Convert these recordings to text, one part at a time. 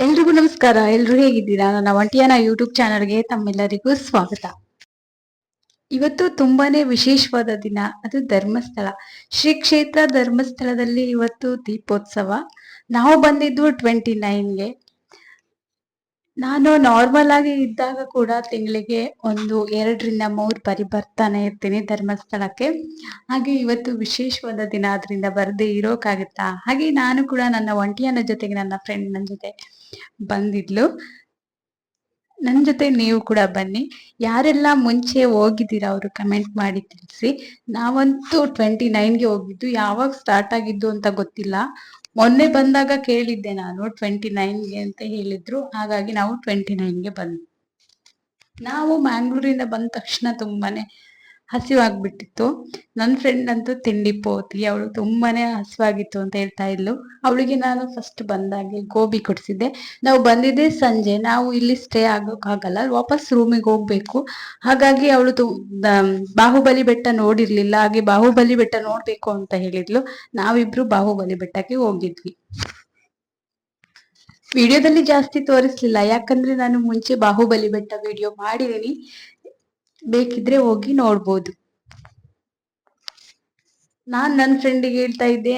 ಎಲ್ರಿಗೂ ನಮಸ್ಕಾರ. ಎಲ್ರು ಹೇಗಿದ್ದೀರಾ? ನನ್ನ ಒಂಟಿಯನ ಯೂಟ್ಯೂಬ್ ಚಾನಲ್ಗೆ ತಮ್ಮೆಲ್ಲರಿಗೂ ಸ್ವಾಗತ. ಇವತ್ತು ತುಂಬಾನೇ ವಿಶೇಷವಾದ ದಿನ. ಅದು ಧರ್ಮಸ್ಥಳ. ಶ್ರೀ ಕ್ಷೇತ್ರ ಧರ್ಮಸ್ಥಳದಲ್ಲಿ ಇವತ್ತು ದೀಪೋತ್ಸವ. ನಾವು ಬಂದಿದ್ದು ಟ್ವೆಂಟಿ ನೈನ್ಗೆ ನಾನು ನಾರ್ಮಲ್ ಆಗಿ ಇದ್ದಾಗ ಕೂಡ ತಿಂಗಳಿಗೆ ಒಂದು ಎರಡರಿಂದ ಮೂರು ಬಾರಿ ಬರ್ತಾನೆ ಇರ್ತೀನಿ ಧರ್ಮಸ್ಥಳಕ್ಕೆ. ಹಾಗೆ ಇವತ್ತು ವಿಶೇಷವಾದ ದಿನ ಅದರಿಂದ ಬರದೇ ಇರೋಕ್ಕಾಗುತ್ತಾ ಹಾಗೆ ನಾನು ಕೂಡ ನನ್ನ ಒಂಟಿಯನ ಜೊತೆಗೆ ನನ್ನ ಫ್ರೆಂಡ್ ನನ್ನ ಜೊತೆ ಬಂದಿದ್ಲು. ನನ್ನ ಜೊತೆ ನೀವು ಕೂಡ ಬನ್ನಿ. ಯಾರೆಲ್ಲ ಮುಂಚೆ ಹೋಗಿದ್ದೀರಾ ಅವರು ಕಮೆಂಟ್ ಮಾಡಿ ತಿಳಿಸಿ. ನಾವಂತೂ ಟ್ವೆಂಟಿ ನೈನ್ಗೆ ಹೋಗಿದ್ದು. ಯಾವಾಗ ಸ್ಟಾರ್ಟ್ ಆಗಿದ್ದು ಅಂತ ಗೊತ್ತಿಲ್ಲ. ಮೊನ್ನೆ ಬಂದಾಗ ಕೇಳಿದ್ದೆ ನಾನು ಟ್ವೆಂಟಿ ನೈನ್ಗೆ ಅಂತ ಹೇಳಿದ್ರು. ಹಾಗಾಗಿ ನಾವು ಟ್ವೆಂಟಿ ನೈನ್ಗೆ ಬಂದ್ವಿ. ನಾವು ಮ್ಯಾಂಗ್ಳೂರಿಂದ ಬಂದ ತಕ್ಷಣ ತುಂಬಾನೇ ಹಸಿವಾಗ್ಬಿಟ್ಟಿತ್ತು. ನನ್ನ ಫ್ರೆಂಡ್ ಅಂತೂ ತಿಂಡಿ ಪೋತಿ, ಅವಳು ತುಂಬಾನೇ ಹಸಿವಾಗಿತ್ತು ಅಂತ ಹೇಳ್ತಾ ಇದ್ಲು. ಅವಳಿಗೆ ನಾನು ಫಸ್ಟ್ ಬಂದಾಗೆ ಗೋಬಿ ಕೊಡಿಸಿದ್ದೆ. ನಾವು ಬಂದಿದ್ದೆ ಸಂಜೆ, ನಾವು ಇಲ್ಲಿ ಸ್ಟೇ ಆಗೋಕ್ಕಾಗಲ್ಲ ವಾಪಸ್ ರೂಮಿಗೆ ಹೋಗ್ಬೇಕು. ಹಾಗಾಗಿ ಅವಳು ಬಾಹುಬಲಿ ಬೆಟ್ಟ ನೋಡಿರ್ಲಿಲ್ಲ, ಹಾಗೆ ಬಾಹುಬಲಿ ಬೆಟ್ಟ ನೋಡ್ಬೇಕು ಅಂತ ಹೇಳಿದ್ಲು. ನಾವಿಬ್ರು ಬಾಹುಬಲಿ ಬೆಟ್ಟಕ್ಕೆ ಹೋಗಿದ್ವಿ. ವಿಡಿಯೋದಲ್ಲಿ ಜಾಸ್ತಿ ತೋರಿಸ್ಲಿಲ್ಲ, ಯಾಕಂದ್ರೆ ನಾನು ಮುಂಚೆ ಬಾಹುಬಲಿ ಬೆಟ್ಟ ವಿಡಿಯೋ ಮಾಡಿದೀನಿ ಬೇಕಿದ್ರೆ ಹೋಗಿ ನೋಡ್ಬೋದು. ನಾನ್ ನನ್ನ ಫ್ರೆಂಡಿಗೆ ಹೇಳ್ತಾ ಇದ್ದೆ,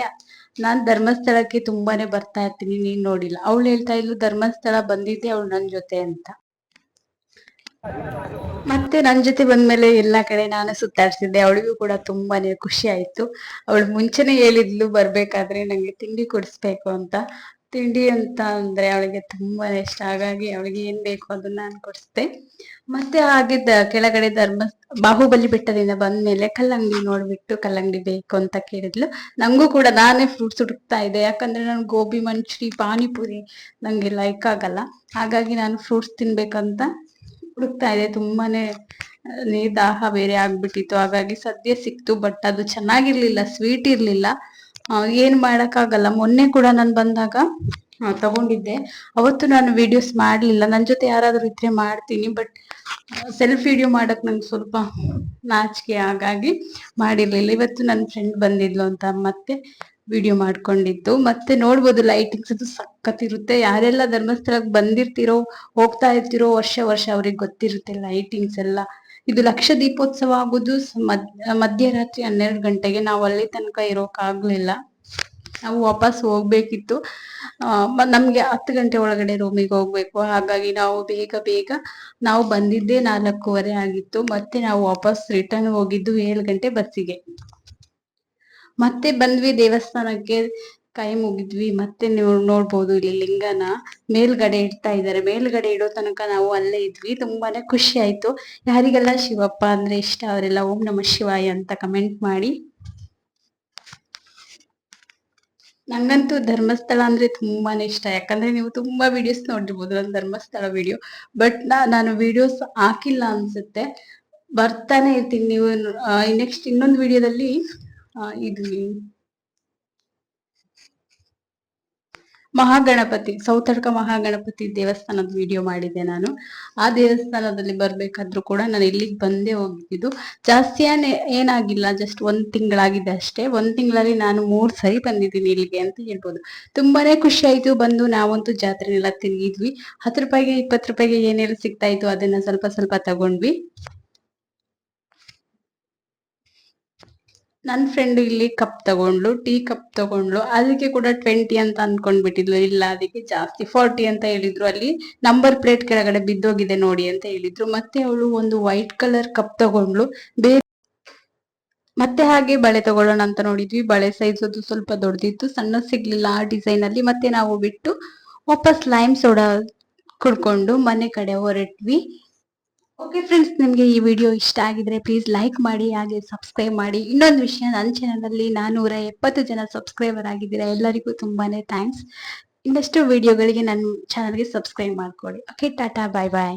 ನಾನ್ ಧರ್ಮಸ್ಥಳಕ್ಕೆ ತುಂಬಾನೇ ಬರ್ತಾ ಇರ್ತೀನಿ, ನೀನ್ ನೋಡಿಲ್ಲ. ಅವಳು ಹೇಳ್ತಾ ಇದ್ಲು, ಧರ್ಮಸ್ಥಳ ಬಂದಿದ್ದೆ, ಅವಳು ನನ್ ಜೊತೆ ಅಂತ. ಮತ್ತೆ ನನ್ ಜೊತೆ ಬಂದ್ಮೇಲೆ ಎಲ್ಲಾ ಕಡೆ ನಾನು ಸುತ್ತಾಡ್ಸಿದ್ದೆ ಅವಳಿಗೂ ಕೂಡ ತುಂಬಾನೇ ಖುಷಿ ಆಯ್ತು. ಅವಳು ಮುಂಚೆನೆ ಹೇಳಿದ್ಲು, ಬರ್ಬೇಕಾದ್ರೆ ನಂಗೆ ತಿಂಡಿ ಕೊಡಿಸ್ಬೇಕು ಅಂತ. ತಿಂಡಿ ಅಂತ ಅಂದ್ರೆ ಅವಳಿಗೆ ತುಂಬಾ ಇಷ್ಟ. ಹಾಗಾಗಿ ಅವಳಿಗೆ ಏನ್ ಬೇಕು ಅದನ್ನ ನಾನು ಕೊಡಿಸ್ದೆ. ಮತ್ತೆ ಆಗಿದ್ದ ಕೆಳಗಡೆ ಧರ್ಮ ಬಾಹುಬಲಿ ಬೆಟ್ಟದಿಂದ ಬಂದ್ಮೇಲೆ ಕಲ್ಲಂಗಡಿ ನೋಡ್ಬಿಟ್ಟು ಕಲ್ಲಂಗಡಿ ಬೇಕು ಅಂತ ಕೇಳಿದ್ಲು. ನಂಗೂ ಕೂಡ ನಾನೇ ಫ್ರೂಟ್ಸ್ ಹುಡುಕ್ತಾ ಇದ್ದೆ. ಯಾಕಂದ್ರೆ ನಾನು ಗೋಬಿ, ಮಂಚೂರಿ, ಪಾನಿಪುರಿ ನಂಗೆ ಲೈಕ್ ಆಗಲ್ಲ. ಹಾಗಾಗಿ ನಾನು ಫ್ರೂಟ್ಸ್ ತಿನ್ಬೇಕಂತ ಹುಡುಕ್ತಾ ಇದ್ದೆ. ತುಂಬಾನೇ ದಾಹ ಬೇರೆ ಆಗ್ಬಿಟ್ಟಿತ್ತು. ಹಾಗಾಗಿ ಸದ್ಯ ಸಿಕ್ತು ಬಟ್ ಅದು ಚೆನ್ನಾಗಿರ್ಲಿಲ್ಲ ಸ್ವೀಟ್ ಇರ್ಲಿಲ್ಲ. ಏನ್ ಮಾಡಕ್ಕಾಗಲ್ಲ. ಮೊನ್ನೆ ಕೂಡ ನಾನು ಬಂದಾಗ ತಗೊಂಡಿದ್ದೆ. ಅವತ್ತು ನಾನು ವಿಡಿಯೋಸ್ ಮಾಡ್ಲಿಲ್ಲ. ನನ್ ಜೊತೆ ಯಾರಾದ್ರೂ ಇದ್ರೆ ಮಾಡ್ತೀನಿ ಬಟ್ ಸೆಲ್ಫ್ ವಿಡಿಯೋ ಮಾಡಕ್ ನಂಗೆ ಸ್ವಲ್ಪ ನಾಚಿಕೆ ಹಾಗಾಗಿ ಮಾಡಿರ್ಲಿಲ್ಲ. ಇವತ್ತು ನನ್ನ ಫ್ರೆಂಡ್ ಬಂದಿದ್ಲು ಅಂತ ಮತ್ತೆ ವಿಡಿಯೋ ಮಾಡ್ಕೊಂಡಿದ್ದು. ಮತ್ತೆ ನೋಡ್ಬೋದು ಲೈಟಿಂಗ್ಸ್ ಅದು ಸಖತ್ತಿರುತ್ತೆ ಯಾರೆಲ್ಲ ಧರ್ಮಸ್ಥಳಕ್ಕೆ ಬಂದಿರ್ತಿರೋ, ಹೋಗ್ತಾ ಇರ್ತಿರೋ, ವರ್ಷ ವರ್ಷ ಅವ್ರಿಗೆ ಗೊತ್ತಿರುತ್ತೆ ಲೈಟಿಂಗ್ಸ್ ಎಲ್ಲ. ಇದು ಲಕ್ಷ ದೀಪೋತ್ಸವ ಆಗುದು ಮಧ್ಯರಾತ್ರಿ ಹನ್ನೆರಡು ಗಂಟೆಗೆ. ನಾವು ಅಲ್ಲಿ ತನಕ ಇರೋಕ್ ಆಗ್ಲಿಲ್ಲ ನಾವು ವಾಪಸ್ ಹೋಗ್ಬೇಕಿತ್ತು. ನಮ್ಗೆ ಹತ್ತು ಗಂಟೆ ಒಳಗಡೆ ರೂಮಿಗೆ ಹೋಗ್ಬೇಕು. ಹಾಗಾಗಿ ನಾವು ಬೇಗ ಬೇಗ ನಾವು ಬಂದಿದ್ದೇ ನಾಲ್ಕೂವರೆ ಆಗಿತ್ತು. ಮತ್ತೆ ನಾವು ವಾಪಸ್ ರಿಟರ್ನ್ ಹೋಗಿದ್ದು ಏಳು ಗಂಟೆ ಬಸ್ಸಿಗೆ. ಮತ್ತೆ ಬಂದ್ವಿ ದೇವಸ್ಥಾನಕ್ಕೆ. ಕೈ ಮುಗಿದ್ವಿ, ಮತ್ತೆ ನೀವು ನೋಡ್ಬೋದು ಇಲ್ಲಿ ಲಿಂಗನ ಮೇಲ್ಗಡೆ ಇಡ್ತಾ ಇದ್ದಾರೆ. ಮೇಲ್ಗಡೆ ಇಡೋ ತನಕ ನಾವು ಅಲ್ಲೇ ಇದ್ವಿ. ತುಂಬಾನೇ ಖುಷಿ ಆಯ್ತು. ಯಾರಿಗೆಲ್ಲ ಶಿವಪ್ಪ ಅಂದ್ರೆ ಇಷ್ಟ, ಅವರೆಲ್ಲ ಓಂ ನಮ ಶಿವಾಯ ಅಂತ ಕಮೆಂಟ್ ಮಾಡಿ. ನಂಗಂತೂ ಧರ್ಮಸ್ಥಳ ಅಂದ್ರೆ ತುಂಬಾನೇ ಇಷ್ಟ. ಯಾಕಂದ್ರೆ ನೀವು ತುಂಬಾ ವಿಡಿಯೋಸ್ ನೋಡಿರ್ಬೋದು ನನ್ನ ಧರ್ಮಸ್ಥಳ ವಿಡಿಯೋ ಬಟ್ ನಾನು ವಿಡಿಯೋಸ್ ಹಾಕಿಲ್ಲ ಅನ್ಸುತ್ತೆ. ಬರ್ತಾನೆ ಇರ್ತೀನಿ. ನೀವು ನೆಕ್ಸ್ಟ್ ಇನ್ನೊಂದು ವಿಡಿಯೋದಲ್ಲಿ ಇದು ಮಹಾಗಣಪತಿ, ಸೌತಡ್ಕ ಮಹಾಗಣಪತಿ ದೇವಸ್ಥಾನದ ವಿಡಿಯೋ ಮಾಡಿದ್ದೆ ನಾನು. ಆ ದೇವಸ್ಥಾನದಲ್ಲಿ ಬರ್ಬೇಕಾದ್ರೂ ಕೂಡ ನಾನು ಇಲ್ಲಿಗೆ ಬಂದೇ ಹೋಗಿದ್ದು. ಜಾಸ್ತಿ ಏನಾಗಿಲ್ಲ ಜಸ್ಟ್ ಒಂದ್ ತಿಂಗಳಾಗಿದೆ ಅಷ್ಟೇ. ಒಂದ್ ತಿಂಗಳಲ್ಲಿ ನಾನು ಮೂರ್ ಸರಿ ಬಂದಿದ್ದೀನಿ ಇಲ್ಲಿಗೆ ಅಂತ ಹೇಳ್ಬೋದು. ತುಂಬಾನೇ ಖುಷಿ ಆಯ್ತು ಬಂದು ನಾವಂತೂ ಜಾತ್ರೆನೆಲ್ಲ ತಿರುಗಿದ್ವಿ. ಹತ್ತು ರೂಪಾಯಿಗೆ ಇಪ್ಪತ್ತು ರೂಪಾಯಿಗೆ ಏನೆಲ್ಲ ಸಿಗ್ತಾ ಇತ್ತು ಅದನ್ನ ಸ್ವಲ್ಪ ಸ್ವಲ್ಪ ತಗೊಂಡ್ವಿ. ನನ್ನ ಫ್ರೆಂಡ್ ಇಲ್ಲಿ ಕಪ್ ತಗೊಂಡ್ಲು ಟೀ ಕಪ್ ತಗೊಂಡ್ಲು ಅದಕ್ಕೆ ಕೂಡ ಟ್ವೆಂಟಿ ಅಂತ ಅನ್ಕೊಂಡ್ಬಿಟ್ಟಿದ್ಲು. ಇಲ್ಲ, ಅದಕ್ಕೆ ಜಾಸ್ತಿ. ಫಾರ್ಟಿ ಅಂತ ಹೇಳಿದ್ರು. ಅಲ್ಲಿ ನಂಬರ್ ಪ್ಲೇಟ್ ಕೆಳಗಡೆ ಬಿದ್ದೋಗಿದೆ ನೋಡಿ ಅಂತ ಹೇಳಿದ್ರು. ಮತ್ತೆ ಅವಳು ಒಂದು ವೈಟ್ ಕಲರ್ ಕಪ್ ತಗೊಂಡ್ಲು ಬೇರೆ ಮತ್ತೆ ಹಾಗೆ ಬಳೆ ತಗೊಳ್ಳೋಣ ಅಂತ ನೋಡಿದ್ವಿ. ಬಳೆ ಸೈಜ್ ಅದು ಸ್ವಲ್ಪ ದೊಡ್ಡದಿತ್ತು ಸಣ್ಣ ಸಿಗ್ಲಿಲ್ಲ ಆ ಡಿಸೈನ್ ಅಲ್ಲಿ. ಮತ್ತೆ ನಾವು ಬಿಟ್ಟು ವಾಪಸ್ ಲೈಮ್ ಸೋಡಾ ಕುಡ್ಕೊಂಡು ಮನೆ ಕಡೆ ಹೊರಟ್ವಿ. ಓಕೆ ಫ್ರೆಂಡ್ಸ್ ನಿಮಗೆ ಈ ವಿಡಿಯೋ ಇಷ್ಟ ಆಗಿದ್ರೆ ಪ್ಲೀಸ್ ಲೈಕ್ ಮಾಡಿ, ಹಾಗೆ ಸಬ್ಸ್ಕ್ರೈಬ್ ಮಾಡಿ. ಇನ್ನೊಂದು ವಿಷಯ ನನ್ನ ಚಾನಲಲ್ಲಿ ನಾನ್ನೂರ ಎಪ್ಪತ್ತು ಜನ ಸಬ್ಸ್ಕ್ರೈಬರ್ ಆಗಿದ್ದೀರಾ, ಎಲ್ಲರಿಗೂ ತುಂಬಾನೇ ಥ್ಯಾಂಕ್ಸ್ ಇನ್ನಷ್ಟು ವಿಡಿಯೋಗಳಿಗೆ ನನ್ನ ಚಾನಲ್ಗೆ ಸಬ್ಸ್ಕ್ರೈಬ್ ಮಾಡ್ಕೊಳ್ಳಿ. ಓಕೆ ಟಾಟಾ ಬಾಯ್ ಬಾಯ್